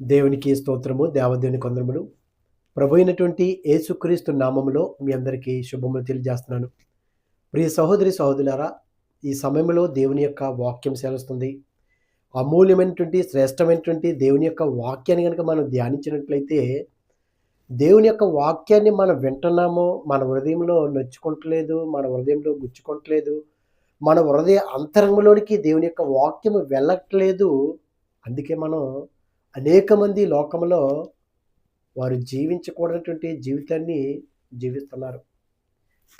దేవునికి స్తోత్రము దేవదేవుని కొందరములు. ప్రభు అయినటువంటి యేసుక్రీస్తు నామములో మీ అందరికీ శుభములు తెలియజేస్తున్నాను. ప్రియ సహోదరి సహోదరులారా ఈ సమయంలో దేవుని యొక్క వాక్యం సేలుస్తుంది అమూల్యమైనటువంటి శ్రేష్టమైనటువంటి దేవుని యొక్క వాక్యాన్ని కనుక మనం ధ్యానించినట్లయితే దేవుని యొక్క వాక్యాన్ని మనం వింటున్నాము మన హృదయంలో నొచ్చుకుంటలేదు మన హృదయంలో గుచ్చుకుంటలేదు మన హృదయ అంతరంగంలోనికి దేవుని యొక్క వాక్యము వెళ్ళట్లేదు అందుకే మనం అనేక మంది లోకంలో వారు జీవించకూడనటువంటి జీవితాన్ని జీవిస్తున్నారు.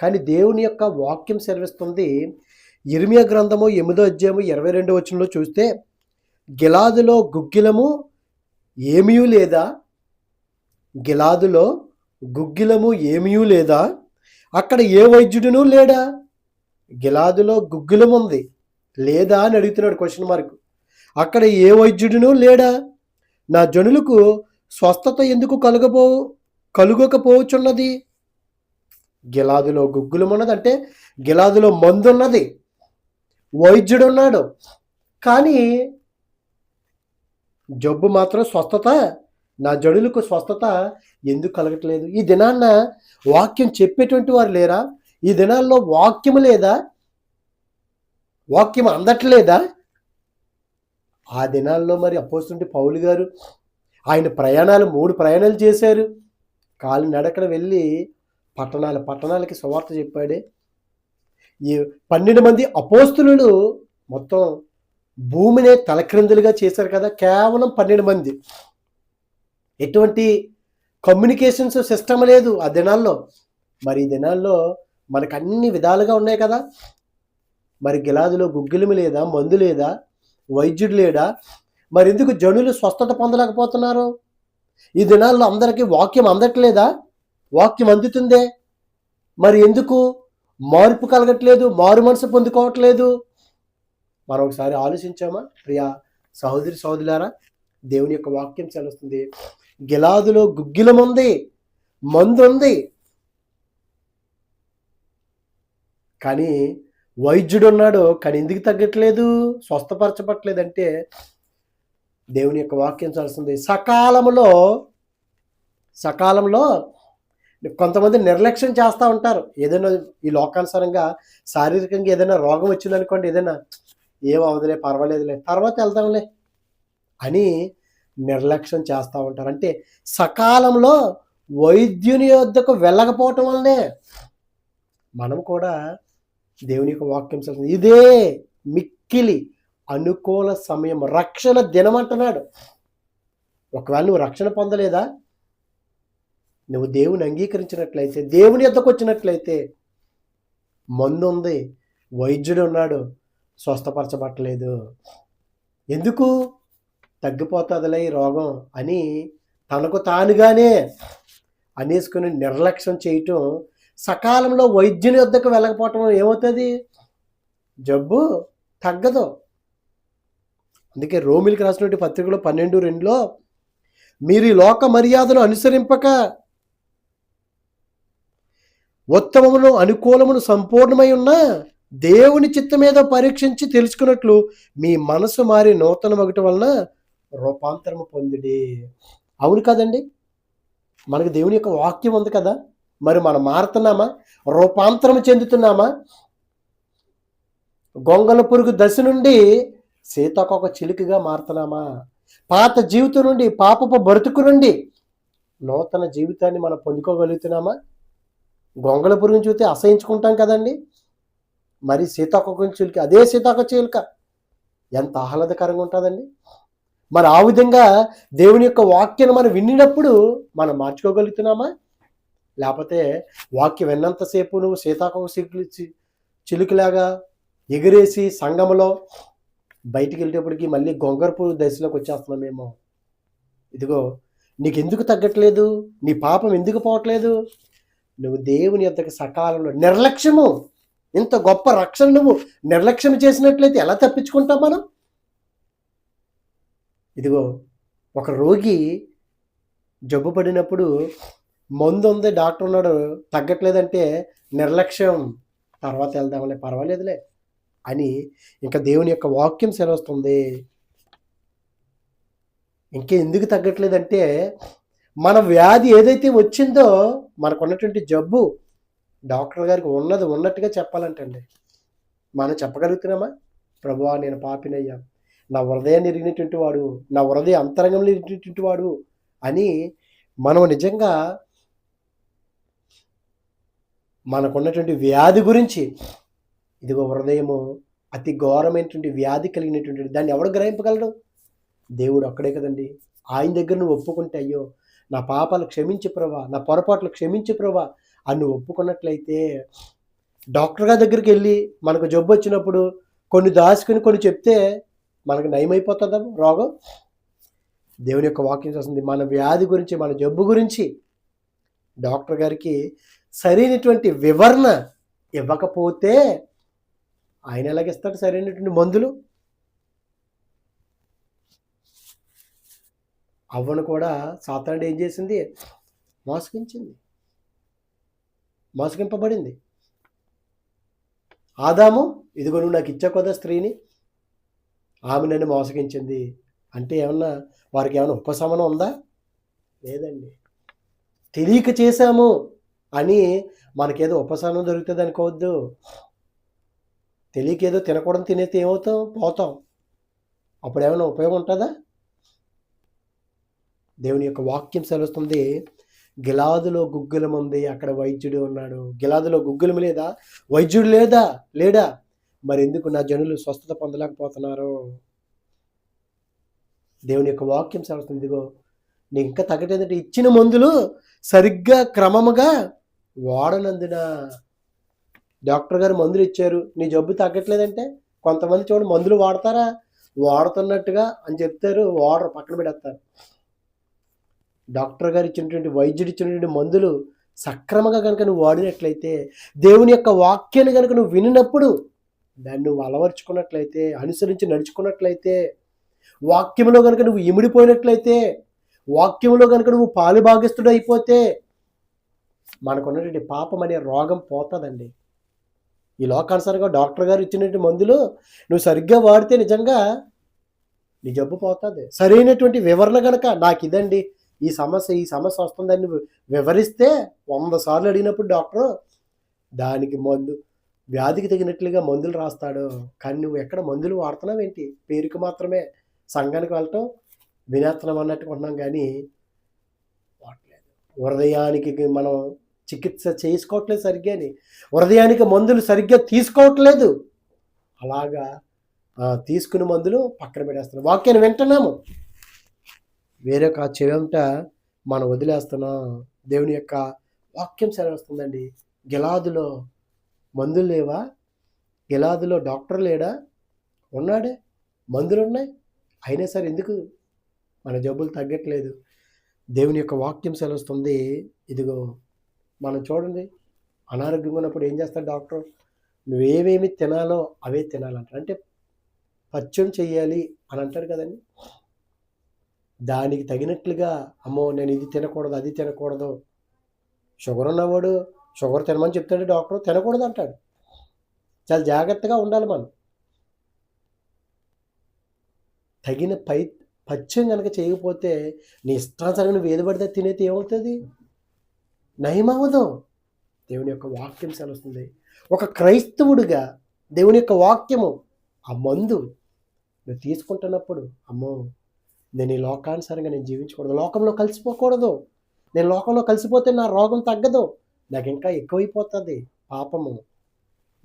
కానీ దేవుని యొక్క వాక్యం సెలవిస్తుంది. ఇర్మియా గ్రంథము ఎనిమిదో అధ్యాయము ఇరవై రెండో వచనంలో చూస్తే గిలాదులో గుగ్గిలము ఏమీ లేదా? గిలాదులో గుగ్గిలము ఏమీ లేదా? అక్కడ ఏ వైద్యుడును లేడా? గిలాదులో గుగ్గిలం ఉంది లేదా అని అడుగుతున్నాడు క్వశ్చన్ మార్క్. అక్కడ ఏ వైద్యుడును లేడా? నా జనులకు స్వస్థత ఎందుకు కలుగబో కలుగకపోవచ్చున్నది? గిలాదులో గుగ్గులం ఉన్నది అంటే గిలాదులో మందు ఉన్నది వైద్యుడు ఉన్నాడు కానీ జబ్బు మాత్రం స్వస్థత నా జడులకు స్వస్థత ఎందుకు కలగట్లేదు? ఈ దినాన్న వాక్యం చెప్పేటువంటి వారు లేరా? ఈ దినాల్లో వాక్యం లేదా? వాక్యం అందట్లేదా? ఆ దినాల్లో మరి అపోస్తుంటే పౌలు గారు ఆయన ప్రయాణాలు మూడు ప్రయాణాలు చేశారు. కాలు నడకన వెళ్ళి పట్టణాలు పట్టణాలకి సువార్త చెప్పాడే. ఈ పన్నెండు మంది అపోస్తులు మొత్తం భూమినే తలక్రిందులుగా చేశారు కదా కేవలం పన్నెండు మంది. ఎటువంటి కమ్యూనికేషన్స్ సిస్టమ్ లేదు ఆ దినాల్లో. మరి ఈ దినాల్లో మనకు అన్ని విధాలుగా ఉన్నాయి కదా. మరి గిలాదులో గుగ్గిలిమి లేదా మందు లేదా? వైద్యుడు లేడా? మరి ఎందుకు జనులు స్వస్థత పొందలేకపోతున్నారు? ఈ దినాల్లో అందరికీ వాక్యం అందట్లేదా? వాక్యం అందుతుందే? మరి ఎందుకు? మార్పు కలగట్లేదు మారు మనసు పొందుకోవట్లేదు. మనం ఒకసారి ఆలోచించామా? ప్రియా సహోదరి సహోదరులారా దేవుని యొక్క వాక్యం చెల్లుస్తుంది. గిలాదులో గుగ్గిలం ఉంది మందు ఉంది కానీ వైద్యుడు ఉన్నాడు కానీ ఎందుకు తగ్గట్లేదు? స్వస్థపరచబట్లేదంటే దేవుని యొక్క వాక్యం చాల్సింది సకాలంలో సకాలంలో కొంతమంది నిర్లక్ష్యం చేస్తూ ఉంటారు. ఏదైనా ఈ లోకానుసారంగా శారీరకంగా ఏదైనా రోగం వచ్చిందనుకోండి ఏదైనా ఏం అవదులే పర్వాలేదులే తర్వాత వెళ్దాంలే అని నిర్లక్ష్యం చేస్తూ ఉంటారు. అంటే సకాలంలో వైద్యుని వద్దకు వెళ్ళకపోవటం వల్లనే మనం కూడా దేవుని యొక్క వాక్యం చేస్తుంది ఇదే మిక్కిలి అనుకూల సమయం రక్షణ దినం అంటున్నాడు. ఒకవేళ నువ్వు రక్షణ పొందలేదా? నువ్వు దేవుని అంగీకరించినట్లయితే దేవుని ఎద్దకు వచ్చినట్లయితే మందు ఉంది వైద్యుడు ఉన్నాడు స్వస్థపరచబట్టలేదు. ఎందుకు? తగ్గిపోతుందిలే ఈ రోగం అని తనకు తానుగానే అనేసుకుని నిర్లక్ష్యం చేయటం సకాలంలో వైద్యుని వద్దకు వెళ్ళకపోవటం ఏమవుతుంది? జబ్బు తగ్గదు. అందుకే రోమిలికి రాసినటువంటి పత్రికలో పన్నెండు రెండులో మీరు ఈ లోక మర్యాదను అనుసరింపక ఉత్తమమును అనుకూలమును సంపూర్ణమై ఉన్న దేవుని చిత్తమేదో పరీక్షించి తెలుసుకున్నట్లు మీ మనసు మారి నూతన ఒకటి వలన రూపాంతరము పొందిడి. అవును కదండి? మనకు దేవుని యొక్క వాక్యం ఉంది కదా? మరి మనం మారుతున్నామా? రూపాంతరం చెందుతున్నామా? గొంగల పురుగు దశ నుండి సీతకొక చిలుకగా మారుతున్నామా? పాత జీవితం నుండి పాపపు బ్రతుకు నుండి నూతన జీవితాన్ని మనం పొందుకోగలుగుతున్నామా? గొంగల పురుగుని చూస్తే అసహించుకుంటాం కదండి. మరి సీతాకొక చిలుక అదే సీతాకొక చిలుక ఎంత ఆహ్లాదకరంగా ఉంటుందండి. మరి ఆ విధంగా దేవుని యొక్క వాక్యాన్ని మనం విన్నినప్పుడు మనం మార్చుకోగలుగుతున్నామా? లేకపోతే వాక్యం విన్నంతసేపు నువ్వు సీతాకోక చిలుకు చిలుకలాగా ఎగిరేసి సంగంలో బయటికి వెళ్ళేటప్పటికి మళ్ళీ గొంగరపు దశలోకి వచ్చేస్తున్నామేమో ఇదిగో నీకు ఎందుకు తగ్గట్లేదు? నీ పాపం ఎందుకు పోవట్లేదు? నువ్వు దేవుని యొద్దకు సకాలంలో నిర్లక్ష్యము. ఇంత గొప్ప రక్షణ నువ్వు నిర్లక్ష్యం చేసినట్లయితే ఎలా తప్పించుకుంటాం మనం? ఇదిగో ఒక రోగి జబ్బు పడినప్పుడు మందు ఉంది డాక్టర్ ఉన్నాడు తగ్గట్లేదంటే నిర్లక్ష్యం. తర్వాత వెళ్దాంలే పర్వాలేదులే అని ఇంకా దేవుని యొక్క వాక్యం సెలవుస్తుంది. ఇంకా ఎందుకు తగ్గట్లేదంటే మన వ్యాధి ఏదైతే వచ్చిందో మనకున్నటువంటి జబ్బు డాక్టర్ గారికి ఉన్నది ఉన్నట్టుగా చెప్పాలంటండి. మనం చెప్పగలుగుతున్నామా? ప్రభువా నేను పాపినయ్యా. నా హృదయాన్ని ఇరిగినటువంటి వాడు నా హృదయ అంతరంగంలో ఇరిగినటువంటి వాడు అని మనం నిజంగా మనకున్నటువంటి వ్యాధి గురించి ఇదిగో హృదయము అతి ఘోరమైనటువంటి వ్యాధి కలిగినటువంటి దాన్ని ఎవడు గ్రహింపగలడు? దేవుడు అక్కడే కదండి. ఆయన దగ్గర నువ్వు ఒప్పుకుంటే అయ్యో నా పాపాలు క్షమించి ప్రభా నా పొరపాట్లు క్షమించి ప్రభా అని నువ్వు ఒప్పుకున్నట్లయితే డాక్టర్ గారి దగ్గరికి వెళ్ళి మనకు జబ్బు వచ్చినప్పుడు కొన్ని దాచుకుని కొన్ని చెప్తే మనకు నయమైపోతుందా రోగం? దేవుని యొక్క వాక్యం చేస్తుంది మన వ్యాధి గురించి మన జబ్బు గురించి డాక్టర్ గారికి సరైనటువంటి వివరణ ఇవ్వకపోతే ఆయన ఎలాగిస్తాడు సరైనటువంటి మందులు? అవ్వను కూడా సాతానుడు ఏం చేసింది? మోసగించింది. మోసగింపబడింది. ఆదాము ఇదిగో నువ్వు నాకు ఇచ్చా కదా స్త్రీని ఆమె నన్ను మోసగించింది. అంటే ఏమన్నా వారికి ఏమైనా ఉపశమనం ఉందా? లేదండి. తెలియక చేశాము. అని మనకేదో ఉపశమనం దొరుకుతుంది అనుకోవద్దు. తెలియక ఏదో తినకూడదు తినేస్తే ఏమవుతాం? పోతాం. అప్పుడు ఏమైనా ఉపయోగం ఉంటుందా? దేవుని యొక్క వాక్యం సెలవుస్తుంది. గిలాదులో గుగ్గులం ఉంది అక్కడ వైద్యుడు ఉన్నాడు. గిలాదులో గుగ్గులం లేదా? వైద్యుడు లేదా? లేడా? మరి ఎందుకు నా జనులు స్వస్థత పొందలేకపోతున్నారు? దేవుని యొక్క వాక్యం సెలవుస్తుంది. ఇదిగో నీకు ఇంకా తగ్గటేంటంటే ఇచ్చిన మందులు సరిగ్గా క్రమముగా వాడనందున డాక్టర్ గారు మందులు ఇచ్చారు. నీ జబ్బు తగ్గట్లేదంటే కొంతమంది చూడండి మందులు వాడతారా? వాడుతున్నట్టుగా అని చెప్తారు. వాడరు పక్కన పెడతారు. డాక్టర్ గారు ఇచ్చినటువంటి వైద్యుడు ఇచ్చినటువంటి మందులు సక్రమంగా కనుక నువ్వు వాడినట్లయితే దేవుని యొక్క వాక్యాన్ని కనుక నువ్వు వినినప్పుడు దాన్ని నువ్వు అలవర్చుకున్నట్లయితే అనుసరించి నడుచుకున్నట్లయితే వాక్యంలో కనుక నువ్వు ఇమిడిపోయినట్లయితే వాక్యంలో కనుక నువ్వు పాలుభాగస్తుడు అయిపోతే మనకున్నటువంటి పాపం అనే రోగం పోతుందండి. ఈ లోకానుసారంగా డాక్టర్ గారు ఇచ్చినటువంటి మందులు నువ్వు సరిగ్గా వాడితే నిజంగా నీ జబ్బు పోతుంది. సరైనటువంటి వివరణ కనుక నాకు ఇదండి. ఈ సమస్య ఈ సమస్య వస్తుందని వివరిస్తే వంద సార్లు అడిగినప్పుడు డాక్టర్ దానికి మందు వ్యాధికి తగినట్లుగా మందులు రాస్తాడు. కానీ నువ్వు ఎక్కడ మందులు వాడుతున్నావు ఏంటి మాత్రమే సంఘానికి వెళ్ళటం వినేస్తున్నాం అన్నట్టు ఉన్నాం కానీ వాడలేదు హృదయానికి మనం చికిత్స చేసుకోవట్లేదు సరిగ్గాని హృదయానికి మందులు సరిగ్గా తీసుకోవట్లేదు. అలాగా తీసుకున్న మందులు పక్కన పెట్టేస్తున్నాం. వాక్యాన్ని వింటున్నాము. వేరొక ఒక మనం వదిలేస్తున్నాం. దేవుని యొక్క వాక్యం వస్తుందండి గిలాదులో మందులు లేవా? గిలాదులో డాక్టర్ లేడా? ఉన్నాడే? మందులు ఉన్నాయి అయినా సరే ఎందుకు మన జబ్బులు తగ్గట్లేదు. దేవుని యొక్క వాక్యం సెలవుస్తుంది. ఇదిగో మనం చూడండి. అనారోగ్యంగా ఉన్నప్పుడు ఏం చేస్తాడు డాక్టర్? నువ్వేమేమి తినాలో అవే తినాలంటారు. అంటే పచ్చం చేయాలి అని అంటారు కదండి. దానికి తగినట్లుగా అమ్మో నేను ఇది తినకూడదు అది తినకూడదు. షుగర్ ఉన్నవాడు షుగర్ తినమని చెప్తాడు డాక్టర్ తినకూడదు అంటాడు. చాలా జాగ్రత్తగా ఉండాలి మనం. తగిన పై పచ్చం కనుక చేయకపోతే నీ ఇష్టానుసారంగా నువ్వు ఏది పడితే తినేది ఏమవుతుంది? నయమవదు. దేవుని యొక్క వాక్యం సెలవుస్తుంది. ఒక క్రైస్తవుడిగా దేవుని యొక్క వాక్యము ఆ మందు నువ్వు తీసుకుంటున్నప్పుడు అమ్మో నేను ఈ లోకానుసారంగా నేను జీవించకూడదు. లోకంలో కలిసిపోకూడదు. నేను లోకంలో కలిసిపోతే నా రోగం తగ్గదు. నాకు ఇంకా ఎక్కువైపోతుంది. పాపము.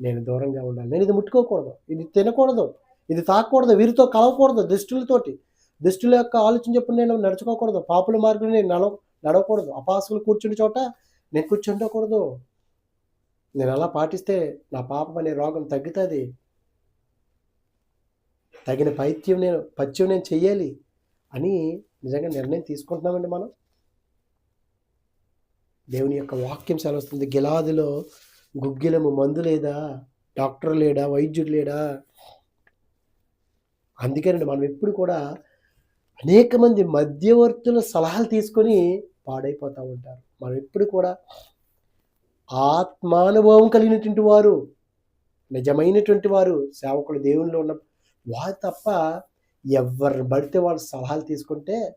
నేను దూరంగా ఉండాలి. నేను ఇది ముట్టుకోకూడదు. ఇది తినకూడదు. ఇది తాకూడదు. వీరితో కలవకూడదు. దుష్టులతోటి. దుష్టుల యొక్క ఆలోచన చెప్పు నేను నడుచుకోకూడదు. పాపుల మార్గంలో నేను నడవ నడవకూడదు. అపాసులు కూర్చుని చోట నేను కూర్చుండకూడదు. నేను అలా పాటిస్తే నా పాపం అనే రోగం తగ్గుతుంది. తగిన పైత్యం నేను పత్యం నేను చెయ్యాలి అని నిజంగా నిర్ణయం తీసుకుంటున్నామండి మనం. దేవుని యొక్క వాక్యం సెలవుస్తుంది. గిలాదిలో గుగ్గిలము మందు లేదా డాక్టర్ లేడా వైద్యుడు లేడా? అందుకేనండి మనం ఎప్పుడు కూడా అనేక మంది మధ్యవర్తుల సలహాలు తీసుకొని పాడైపోతూ ఉంటారు. మనం ఎప్పుడు కూడా ఆత్మానుభవం కలిగినటువంటి వారు నిజమైనటువంటి వారు సేవకులు దేవునిలో ఉన్న వారు తప్ప ఎవరిని పడితే వాళ్ళు సలహాలు తీసుకుంటే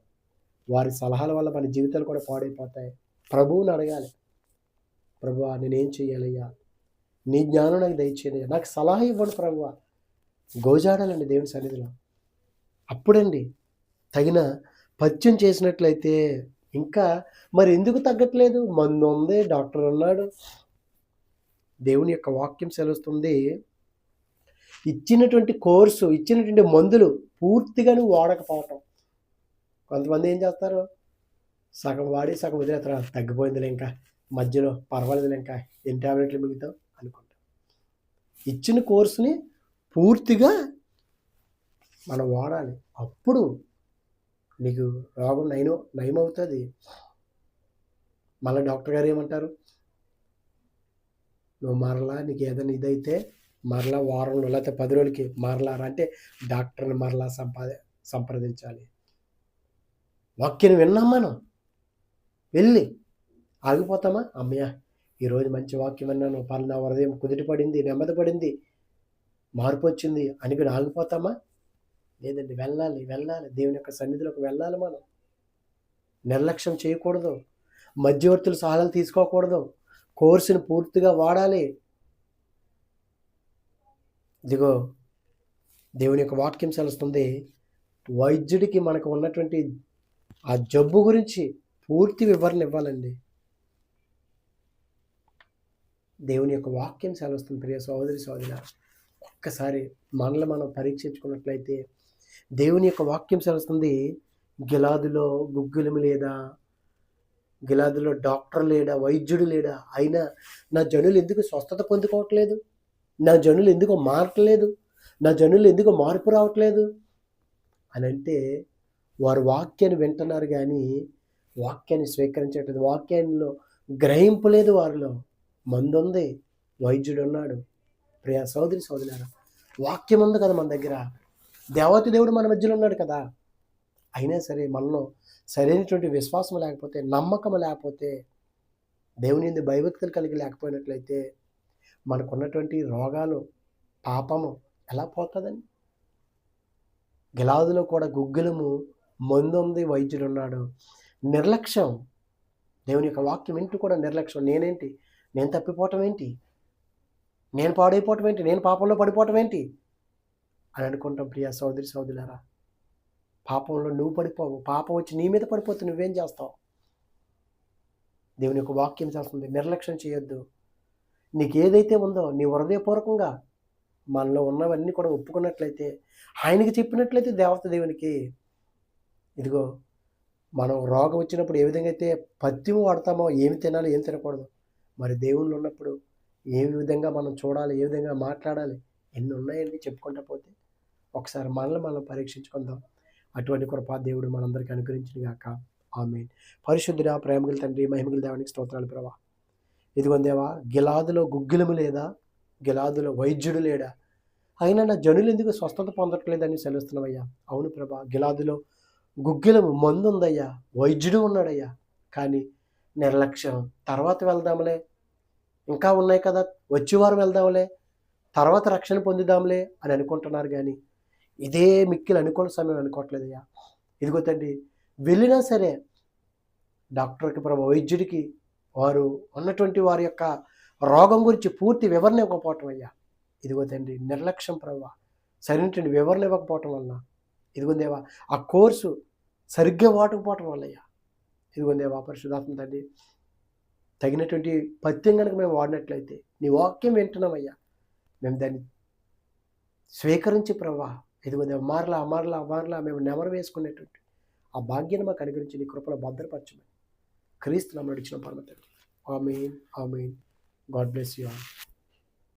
వారి సలహాల వల్ల మన జీవితాలు కూడా పాడైపోతాయి. ప్రభువుని అడగాలి. ప్రభువా నేనేం చేయాలయ్యా నీ జ్ఞానం నాకు దయచేయనయ్యా. నాకు సలహా ఇవ్వండి ప్రభువా గోజాడాలండి దేవుని సన్నిధిలో. అప్పుడండి తగిన పత్యం చేసినట్లయితే ఇంకా మరి ఎందుకు తగ్గట్లేదు? మందు ఉంది డాక్టర్ ఉన్నాడు. దేవుని యొక్క వాక్యం సెలవుస్తుంది. ఇచ్చినటువంటి కోర్సు ఇచ్చినటువంటి మందులు పూర్తిగా నువ్వు వాడకపోవటం. కొంతమంది ఏం చేస్తారు? సగం వాడి సగం వదిలేస్తారు తగ్గిపోయిందిలే ఇంకా. మధ్యలో పర్వాలేదులే ఇంకా. ఎన్ని టాబ్లెట్లు మిగతాం అనుకుంటాం ఇచ్చిన కోర్సుని పూర్తిగా మనం వాడాలి. అప్పుడు నీకు రోగం నయం నయమవుతుంది. మళ్ళీ డాక్టర్ గారు ఏమంటారు? నువ్వు మరలా నీకు ఏదైనా ఇదైతే మరలా వారంలో లేకపోతే పది రోజులకి మరలా రా అంటే డాక్టర్ని మరలా సంపాద సంప్రదించాలి. వాక్యం విన్నాం మనం. వెళ్ళి ఆగిపోతామా? అమ్మయ్యా ఈరోజు మంచి వాక్యం విన్నాను. పలానా హృదయం కుదిరి పడింది నెమ్మది పడింది మార్పు వచ్చింది అని కూడా ఆగిపోతామా? లేదండి వెళ్ళాలి వెళ్ళాలి. దేవుని యొక్క సన్నిధిలోకి వెళ్ళాలి మనం. నిర్లక్ష్యం చేయకూడదు. మధ్యవర్తులు సహాయాలు తీసుకోకూడదు. కోర్సుని పూర్తిగా వాడాలి. ఇదిగో దేవుని యొక్క వాక్యం సెలుస్తుంది. వైద్యుడికి మనకు ఉన్నటువంటి ఆ జబ్బు గురించి పూర్తి వివరణ ఇవ్వాలండి. దేవుని యొక్క వాక్యం సెలవుస్తుంది ప్రియ సోదరి సోదరి ఒక్కసారి మనల్ని మనం పరీక్షించుకున్నట్లయితే దేవుని యొక్క వాక్యం సెలవుస్తుంది గిలాదులో గుగ్గులం లేదా గిలాదులో డాక్టర్ లేడా వైద్యుడు లేడా అయినా నా జనులు ఎందుకు స్వస్థత పొందుకోవట్లేదు? నా జనులు ఎందుకు మారట్లేదు? నా జనులు ఎందుకు మార్పు రావట్లేదు? అని అంటే వారు వాక్యాన్ని వింటున్నారు కానీ వాక్యాన్ని స్వీకరించట్లేదు. వాక్యాన్నిలో గ్రహింపు లేదు వారిలో. మందు ఉంది వైద్యుడు ఉన్నాడు ప్రియా సోదరి సోదరులారా వాక్యం ఉంది కదా మన దగ్గర. దేవతి దేవుడు మన మధ్యలో ఉన్నాడు కదా. అయినా సరే మనలో సరైనటువంటి విశ్వాసం లేకపోతే నమ్మకం లేకపోతే దేవుని ఎందు భయభక్తులు కలిగి లేకపోయినట్లయితే మనకున్నటువంటి రోగాలు పాపము ఎలా పోతుందని గిలాదులో కూడా గుగ్గులము మందుంది వైద్యుడు ఉన్నాడు నిర్లక్ష్యం. దేవుని యొక్క వాక్యం ఏంటి కూడా నిర్లక్ష్యం. నేనేంటి? నేను తప్పిపోవటం ఏంటి? నేను పాడైపోవటం ఏంటి? నేను పాపంలో పడిపోవటం ఏంటి? అని అనుకుంటాం ప్రియా సోదరి సోదరులారా. పాపంలో నువ్వు పడిపోవు పాపం వచ్చి నీ మీద పడిపోతే నువ్వేం చేస్తావు? దేవుని యొక్క వాక్యం చేస్తుంది నిర్లక్ష్యం చేయొద్దు. నీకు ఏదైతే ఉందో నీ హృదయపూర్వకంగా మనలో ఉన్నవన్నీ కూడా ఒప్పుకున్నట్లయితే ఆయనకి చెప్పినట్లయితే దేవత దేవునికి ఇదిగో మనం రోగం వచ్చినప్పుడు ఏ విధంగా అయితే పత్యం వాడతామో ఏమి తినాలి ఏం తినకూడదు. మరి దేవుళ్ళు ఉన్నప్పుడు ఏ విధంగా మనం చూడాలి ఏ విధంగా మాట్లాడాలి ఎన్ని ఉన్నాయండి చెప్పుకుంటా పోతే? ఒకసారి మనల్ని మనం పరీక్షించుకుందాం. అటువంటి కృపా దేవుడు మనందరికీ అనుగ్రహించిన గాక. ఆమె పరిశుద్ధుడ ప్రేమగల తండ్రి మహిమగల దేవానికి స్తోత్రాలు ప్రభా. ఇదిగోందేవా గిలాదులో గుగ్గిలము లేదా? గిలాదులో వైద్యుడు లేడా? అయినా నా జనులు ఎందుకు స్వస్థత పొందట్లేదని సెలవుస్తున్నావయ్యా? అవును ప్రభా గిలాదులో గుగ్గిలము మందు ఉందయ్యా వైద్యుడు ఉన్నాడయ్యా. కానీ నిర్లక్ష్యం. తర్వాత వెళ్దాంలే. ఇంకా ఉన్నాయి కదా. వచ్చేవారు వెళ్దాంలే. తర్వాత రక్షణ పొందుదాంలే అని అనుకుంటున్నారు కానీ ఇదే మిక్కిలు అనుకూల సమయం అనుకోవట్లేదయ్యా ఇదిగో తండ్రి వెళ్ళినా సరే డాక్టర్కి ప్రభు వైద్యుడికి వారు ఉన్నటువంటి వారి యొక్క రోగం గురించి పూర్తి వివరణ ఇవ్వకపోవటం అయ్యా. ఇదిగో తండ్రి నిర్లక్ష్యం ప్రభు. సరైనటువంటి వివరణ ఇవ్వకపోవటం వల్ల ఇదిగోందేవా ఆ కోర్సు సరిగ్గా వాడకపోవటం వల్లయ్యా ఇదిగో దేవా పరిశుధాత్మ తండ్రి తగినటువంటి పత్యం కనుక మేము వాడినట్లయితే నీ వాక్యం వింటున్నామయ్యా మేము దాన్ని స్వీకరించి ప్రభా ఇదిగో దేవ మారలా మారలా మారలా మేము నెమరు వేసుకునేటువంటి ఆ భాగ్యాన్ని మాకు అనుగ్రహించి నీ కృపలో భద్రపరచమని క్రీస్తు నమ్మడిచ్చిన పరమ తండ్రి amen amen. God bless you all.